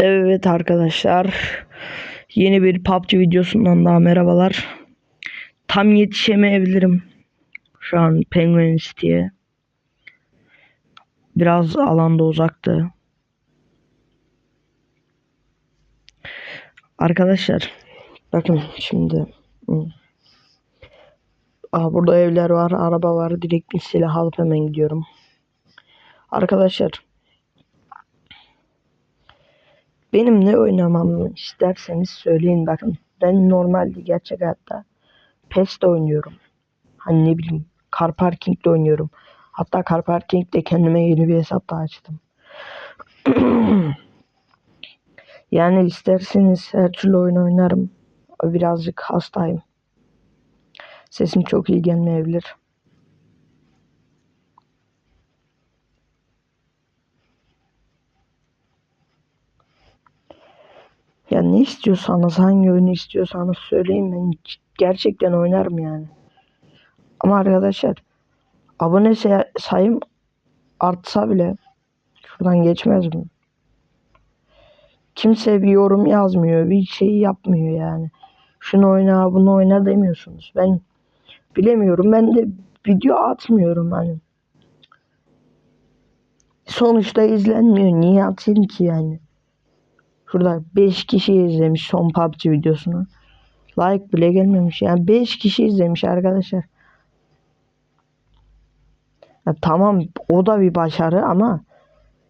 Evet arkadaşlar. Yeni bir PUBG videosundan daha merhabalar. Tam yetişemeyebilirim. Şu an Penguin City'ye. Biraz alanda uzaktı. Arkadaşlar bakın şimdi. Aa, burada evler var, araba var. Direkt silah alıp hemen gidiyorum. Arkadaşlar benim ne oynamamı isterseniz söyleyin bakın. Ben normalde gerçek hayatta PES'te oynuyorum. Hani ne bileyim Car Parking'de oynuyorum. Hatta Car Parking'de kendime yeni bir hesap da açtım. yani isterseniz her türlü oyun oynarım. Birazcık hastayım. Sesim çok iyi gelmeyebilir. Ya ne istiyorsanız, hangi oyunu istiyorsanız söyleyin ben gerçekten oynarım yani. Ama arkadaşlar abone say- sayım artsa bile şuradan geçmez mi? Kimse bir yorum yazmıyor, bir şey yapmıyor yani. Şunu oyna, bunu oyna demiyorsunuz. Ben bilemiyorum. Ben de video atmıyorum hani. Sonuçta izlenmiyor. Niye atayım ki yani? Şurada 5 kişi izlemiş son PUBG videosunu. Like bile gelmemiş. Yani 5 kişi izlemiş arkadaşlar. Ya tamam o da bir başarı ama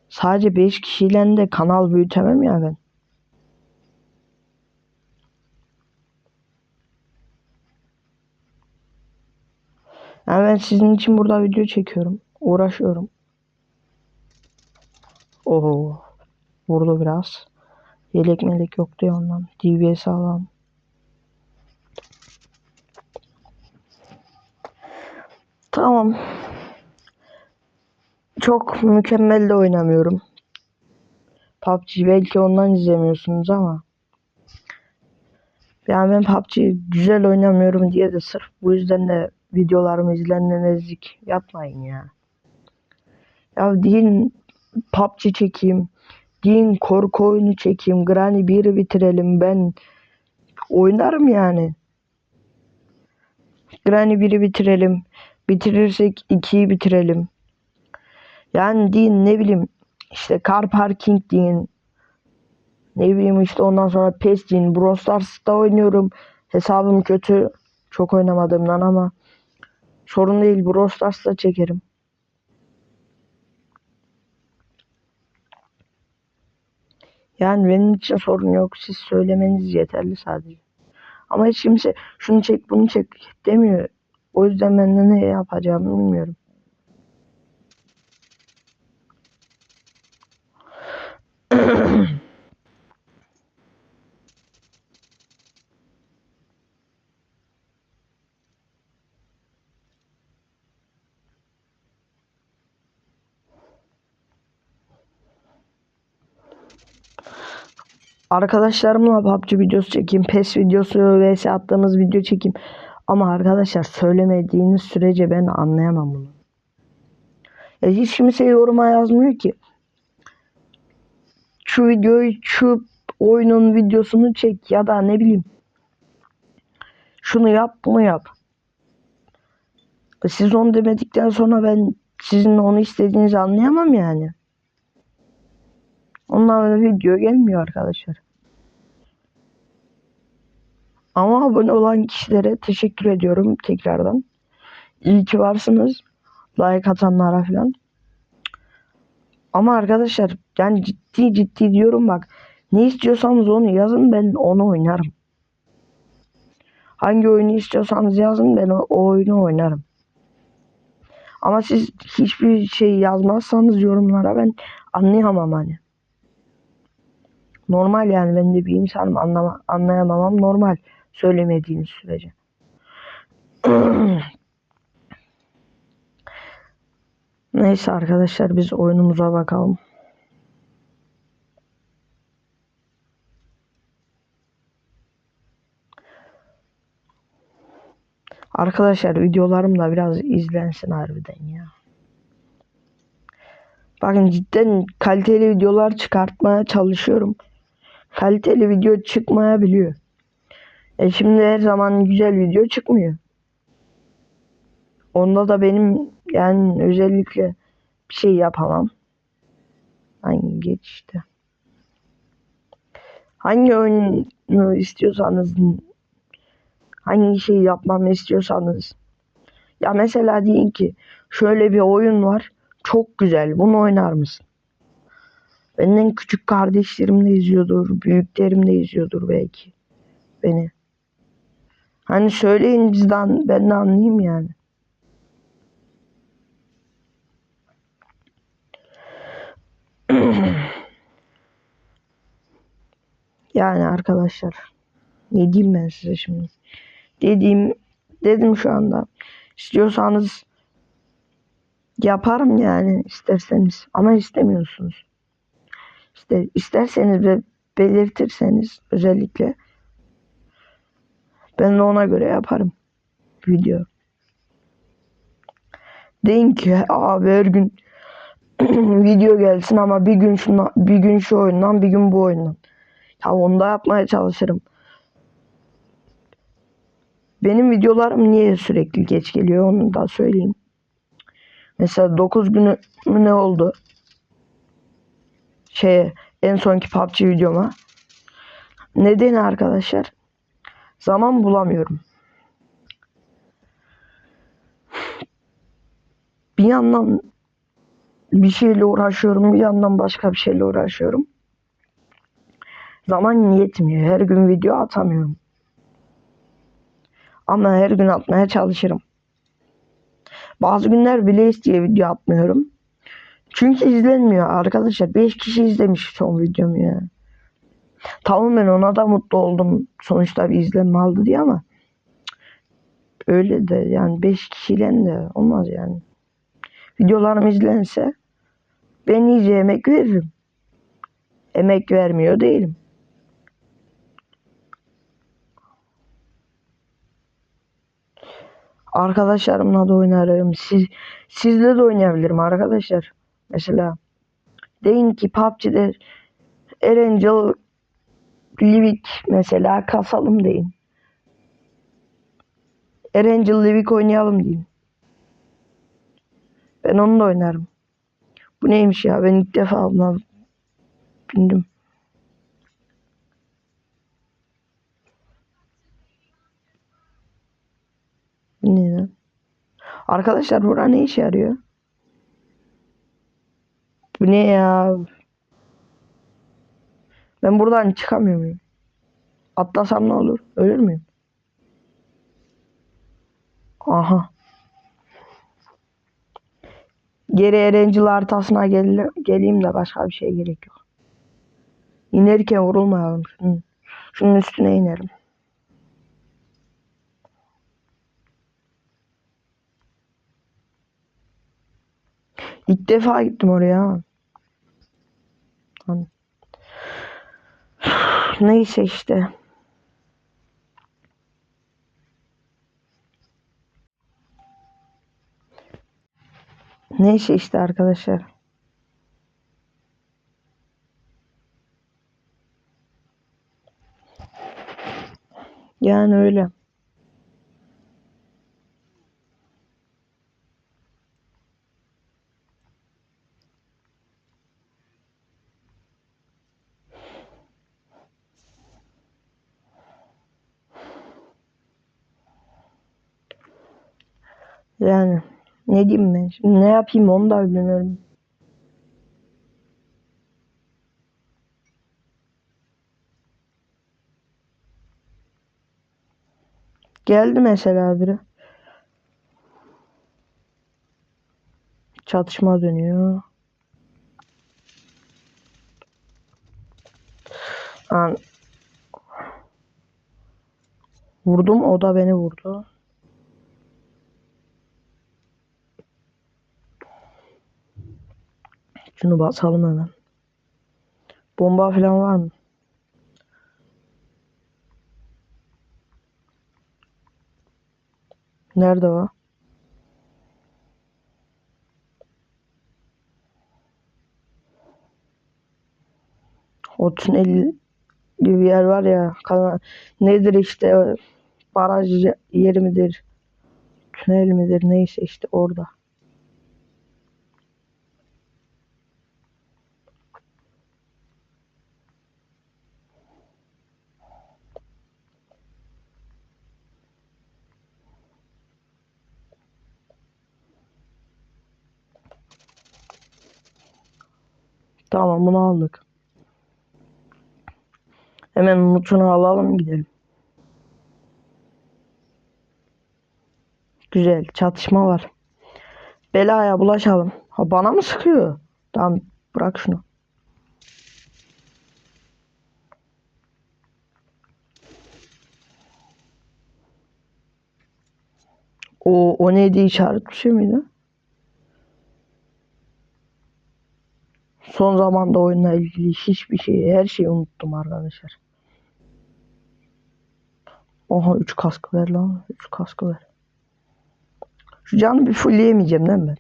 sadece 5 kişiyle de kanal büyütemem ya ben. Yani ben sizin için burada video çekiyorum. Uğraşıyorum. Oho. Vurdu biraz. Yelek melek yoktu ya ondan. DBS alalım. Tamam. Çok mükemmel de oynamıyorum. PUBG belki ondan izlemiyorsunuz ama. Yani ben PUBG güzel oynamıyorum diye de sırf bu yüzden de videolarımı izlenmemezlik yapmayın ya. Ya deyin PUBG çekeyim. Deyin korku oyunu çekeyim. Granny 1'i bitirelim. Ben oynarım yani. Granny 1'i bitirelim. Bitirirsek 2'yi bitirelim. Yani deyin ne bileyim işte car parking deyin. Ne bileyim işte ondan sonra PES deyin. Brawl Stars'ta oynuyorum. Hesabım kötü. Çok oynamadığımdan ama sorun değil. Brawl Stars'ta çekerim. Yani benim için sorun yok. Siz söylemeniz yeterli sadece. Ama hiç kimse şunu çek bunu çek demiyor. O yüzden ben de ne yapacağımı bilmiyorum. Arkadaşlarımla PUBG videosu çekeyim. PES videosu vs attığımız video çekeyim. Ama arkadaşlar söylemediğiniz sürece ben anlayamam bunu. Ya hiç kimse yoruma yazmıyor ki. Şu videoyu şu oyunun videosunu çek ya da ne bileyim. Şunu yap bunu yap. Siz onu demedikten sonra ben sizin onu istediğinizi anlayamam yani. Ondan video gelmiyor arkadaşlar. Ama abone olan kişilere teşekkür ediyorum tekrardan. İyi ki varsınız. Like atanlara falan. Ama arkadaşlar yani ciddi ciddi diyorum bak. Ne istiyorsanız onu yazın ben onu oynarım. Hangi oyunu istiyorsanız yazın ben o, o oyunu oynarım. Ama siz hiçbir şey yazmazsanız yorumlara ben anlayamam hani. Normal yani ben de bir insanım anlama, anlayamamam normal söylemediğiniz sürece. Neyse arkadaşlar biz oyunumuza bakalım. Arkadaşlar videolarım da biraz izlensin harbiden ya. Bakın cidden kaliteli videolar çıkartmaya çalışıyorum. Kaliteli video çıkmayabiliyor. E şimdi her zaman güzel video çıkmıyor. Onda da benim yani özellikle bir şey yapamam. Hangi geç işte. Hangi oyunu istiyorsanız hangi şeyi yapmamı istiyorsanız ya mesela deyin ki şöyle bir oyun var çok güzel bunu oynar mısın? Benden küçük kardeşlerim de izliyordur, büyüklerim de izliyordur belki beni. Hani söyleyin bizden ben de anlayayım yani. yani arkadaşlar ne diyeyim ben size şimdi? Dediğim dedim şu anda. İstiyorsanız yaparım yani isterseniz ama istemiyorsunuz. İşte isterseniz ve belirtirseniz özellikle ben de ona göre yaparım video. Deyin ki abi her gün video gelsin ama bir gün şuna, bir gün şu oyundan bir gün bu oyundan. Ya onu da yapmaya çalışırım. Benim videolarım niye sürekli geç geliyor onu da söyleyeyim. Mesela 9 günü ne oldu? Şey en sonki PUBG videoma. Nedeni arkadaşlar? Zaman bulamıyorum. Bir yandan bir şeyle uğraşıyorum, bir yandan başka bir şeyle uğraşıyorum. Zaman yetmiyor. Her gün video atamıyorum. Ama her gün atmaya çalışırım. Bazı günler bile isteye video atmıyorum. Çünkü izlenmiyor arkadaşlar. 5 kişi izlemiş son videomu ya. Tamam ben ona da mutlu oldum. Sonuçta bir izlenme aldı diye ama öyle de yani 5 kişiyle de olmaz yani. Videolarım izlense ben iyice emek veririm. Emek vermiyor değilim. Arkadaşlarımla da oynarım. Siz, sizle de oynayabilirim arkadaşlar. Mesela deyin ki PUBG'de Erangel Livik mesela kasalım deyin. Erangel Livik oynayalım deyin. Ben onunla oynarım. Bu neymiş ya? Ben ilk defa buna bindim. Ne? Arkadaşlar bura ne işe yarıyor? Bu ne ya? Ben buradan çıkamıyor muyum? Atlasam ne olur? Ölür müyüm? Aha. Geri Erencil haritasına gel geleyim de başka bir şey gerek yok. İnerken vurulmayalım. Şunun, şunun üstüne inerim. İlk defa gittim oraya. Neyse işte. Neyse işte arkadaşlar. Yani öyle. Yani ne diyeyim ben şimdi ne yapayım onu da bilmiyorum. Geldi mesela biri. Çatışma dönüyor. An Vurdum o da beni vurdu. Şunu basalım hemen. Bomba falan var mı? Nerede o? O tünel gibi bir yer var ya. kana- Nedir işte baraj yeri midir? Tünel midir? Neyse işte orada. Tamam bunu aldık. Hemen mutunu alalım gidelim. Güzel çatışma var. Belaya bulaşalım. Ha bana mı sıkıyor? Tamam bırak şunu. O, o neydi işaret bir şey miydi? Son zamanda oyunla ilgili hiçbir şeyi, her şeyi unuttum arkadaşlar. Oha 3 kask ver lan. 3 kask ver. Şu canı bir fullleyemeyeceğim değil mi ben?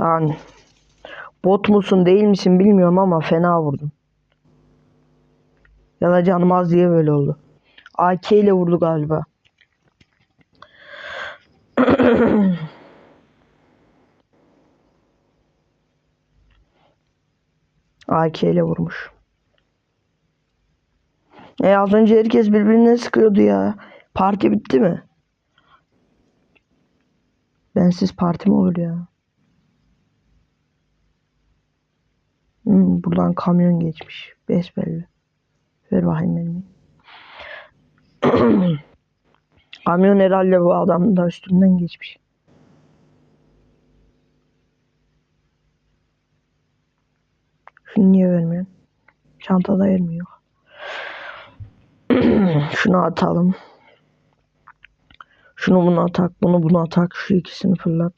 Lan bot musun değil misin bilmiyorum ama fena vurdum. Ya da canım az diye böyle oldu. AK ile vurdu galiba. AK ile vurmuş. E az önce herkes birbirine sıkıyordu ya. Parti bitti mi? Bensiz parti mi olur ya? Hmm, buradan kamyon geçmiş. Besbelli. Ver bakayım elini. kamyon herhalde bu adamın da üstünden geçmiş. Niye vermiyorsun? Çantada yer mi yok? Şunu atalım. Şunu buna atak, bunu buna atak. Şu ikisini fırlat.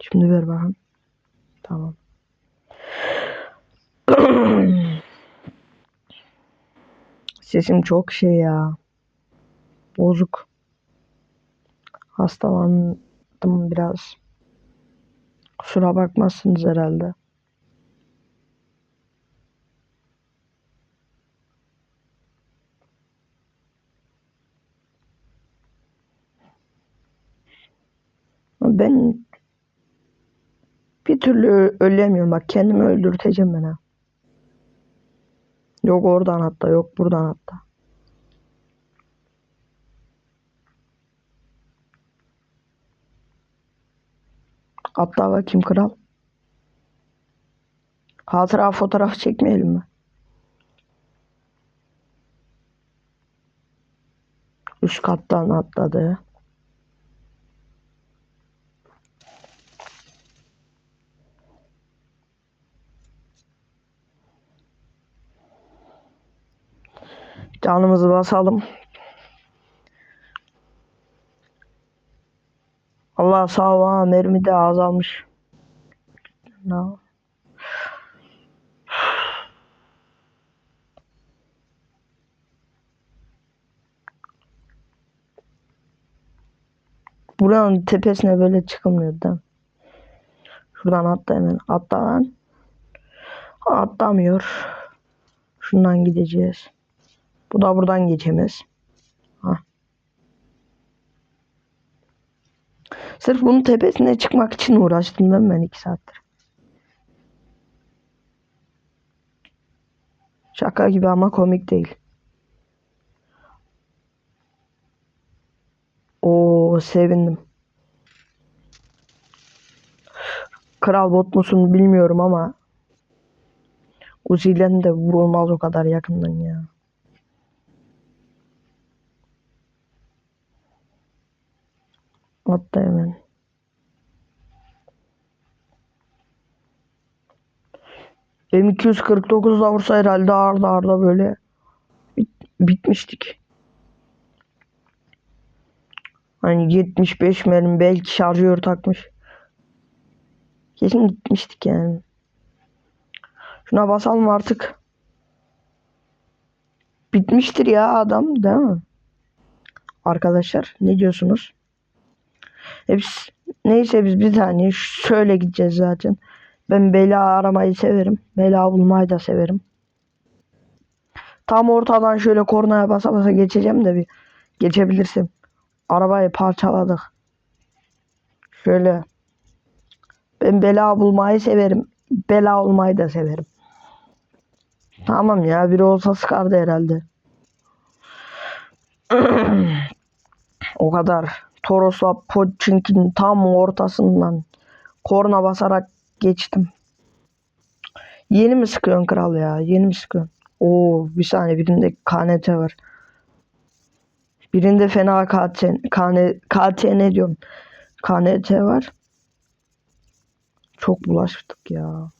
Şimdi ver bakalım. Tamam. Sesim çok şey ya. Bozuk. Hastalandım biraz. Kusura bakmazsınız herhalde. Ben bir türlü ölemiyorum. Bak kendimi öldürteceğim ben ha. Yok oradan hatta yok buradan hatta. Atla bakayım kral. Hatıra fotoğraf çekmeyelim mi? Üst kattan atladı. Canımızı basalım. Allah sağ ol mermi de azalmış. No. Buranın tepesine böyle çıkılmıyor mi? Şuradan atla hemen. Atla lan. Atlamıyor. Şundan gideceğiz. Bu da buradan geçemez. Ha. Sırf bunun tepesine çıkmak için uğraştım değil mi ben iki saattir. Şaka gibi ama komik değil. Oo sevindim. Kral bot musun bilmiyorum ama Uzi'den de vurulmaz o kadar yakından ya. Atla hemen. M249'da vursa herhalde arda arda böyle bit- bitmiştik. Hani 75 mermi belki şarjör takmış. Kesin gitmiştik yani. Şuna basalım artık. Bitmiştir ya adam değil mi? Arkadaşlar ne diyorsunuz? Hepsi, neyse biz bir tane şöyle gideceğiz zaten. Ben bela aramayı severim. Bela bulmayı da severim. Tam ortadan şöyle kornaya basa basa geçeceğim de bir geçebilirsin. Arabayı parçaladık. Şöyle. Ben bela bulmayı severim. Bela olmayı da severim. Tamam ya biri olsa sıkardı herhalde. o kadar. Toros'la Pochinki'nin tam ortasından korna basarak geçtim. Yeni mi sıkıyorsun kral ya? Yeni mi sıkıyorsun? Oo bir saniye birinde KNT var. Birinde fena KT, KN, KTN diyorum. KNT var. Çok bulaştık ya.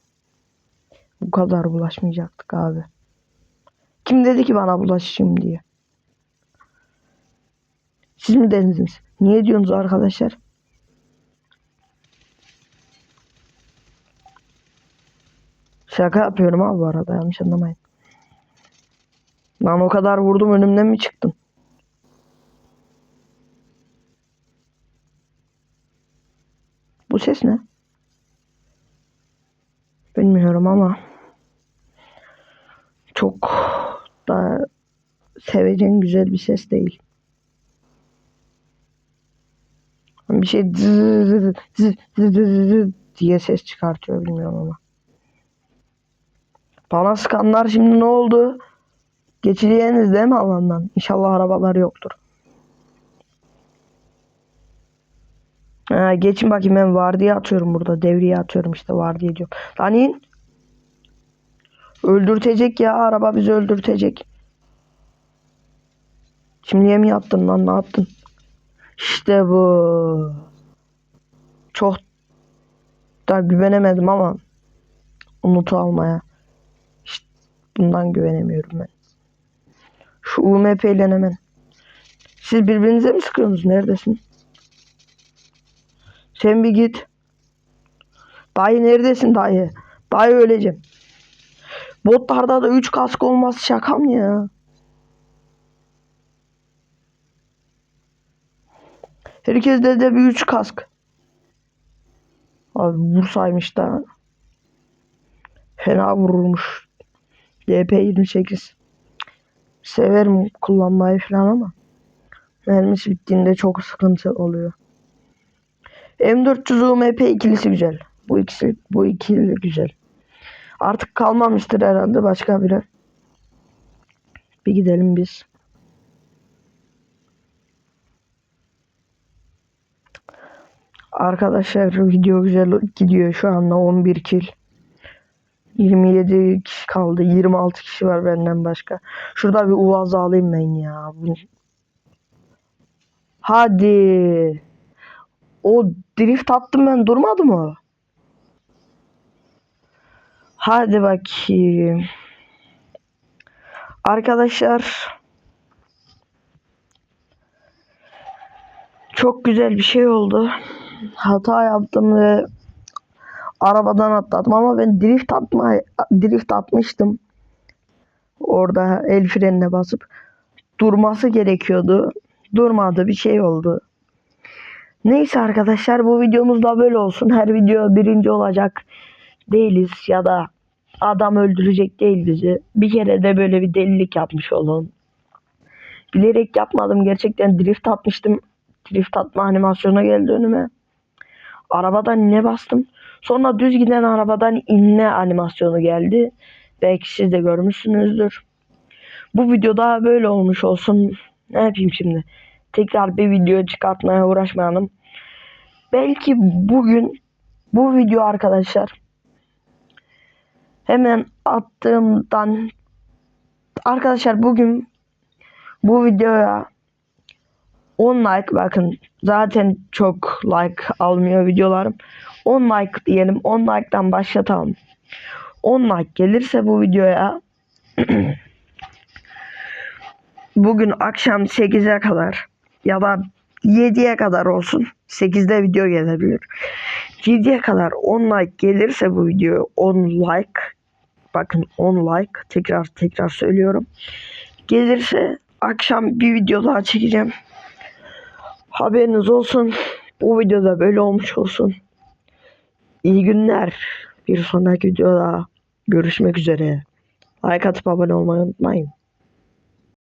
Bu kadar bulaşmayacaktık abi. Kim dedi ki bana bulaşayım diye? Siz mi dediniz? Niye diyorsunuz arkadaşlar? Şaka yapıyorum abi bu arada yanlış anlamayın. Lan o kadar vurdum önümden mi çıktın? Bu ses ne? Bilmiyorum ama çok da seveceğin güzel bir ses değil. Bir şey zı zı zı diye ses çıkartıyor bilmiyorum ama. Bana sıkanlar şimdi ne oldu? Geçeceğiniz değil mi alandan? İnşallah arabalar yoktur. Ha, geçin bakayım ben vardiya atıyorum burada. Devriye atıyorum işte vardiya diyorum. Lan in. Öldürtecek ya araba bizi öldürtecek. Şimdiye mi yaptın lan ne yaptın? İşte bu. Çok da güvenemedim ama unutu almaya. İşte bundan güvenemiyorum ben. Şu UMP ile hemen. Siz birbirinize mi sıkıyorsunuz? Neredesin? Sen bir git. Dayı neredesin dayı? Dayı öleceğim. Botlarda da 3 kask olmaz şaka mı ya? Herkes de de bir 3 kask. Abi vursaymış da. Fena vurulmuş. DP28. Severim kullanmayı falan ama. Mermisi bittiğinde çok sıkıntı oluyor. M400 UMP ikilisi güzel. Bu ikisi bu ikili güzel. Artık kalmamıştır herhalde başka biri. Bir gidelim biz. Arkadaşlar video güzel gidiyor şu anda 11 kill. 27 kişi kaldı. 26 kişi var benden başka. Şurada bir uvaz alayım ben ya. Hadi. O drift attım ben durmadı mı? Hadi bakayım. Arkadaşlar çok güzel bir şey oldu. Hata yaptım ve arabadan atladım ama ben drift atma drift atmıştım. Orada el frenine basıp durması gerekiyordu. Durmadı bir şey oldu. Neyse arkadaşlar bu videomuz da böyle olsun. Her video birinci olacak değiliz ya da adam öldürecek değil bizi. Bir kere de böyle bir delilik yapmış olun. Bilerek yapmadım. Gerçekten drift atmıştım. Drift atma animasyonu geldi önüme. Arabadan ne bastım. Sonra düz giden arabadan inme animasyonu geldi. Belki siz de görmüşsünüzdür. Bu videoda böyle olmuş olsun. Ne yapayım şimdi? Tekrar bir video çıkartmaya uğraşmayalım. Belki bugün bu video arkadaşlar hemen attığımdan arkadaşlar bugün bu videoya 10 like bakın zaten çok like almıyor videolarım. 10 like diyelim 10 like'dan başlatalım. 10 like gelirse bu videoya bugün akşam 8'e kadar ya da 7'ye kadar olsun 8'de video gelebilir. 7'ye kadar 10 like gelirse bu video 10 like bakın 10 like tekrar tekrar söylüyorum. Gelirse akşam bir video daha çekeceğim haberiniz olsun bu videoda böyle olmuş olsun iyi günler Bir sonraki videoda görüşmek üzere. Like atıp abone olmayı unutmayın.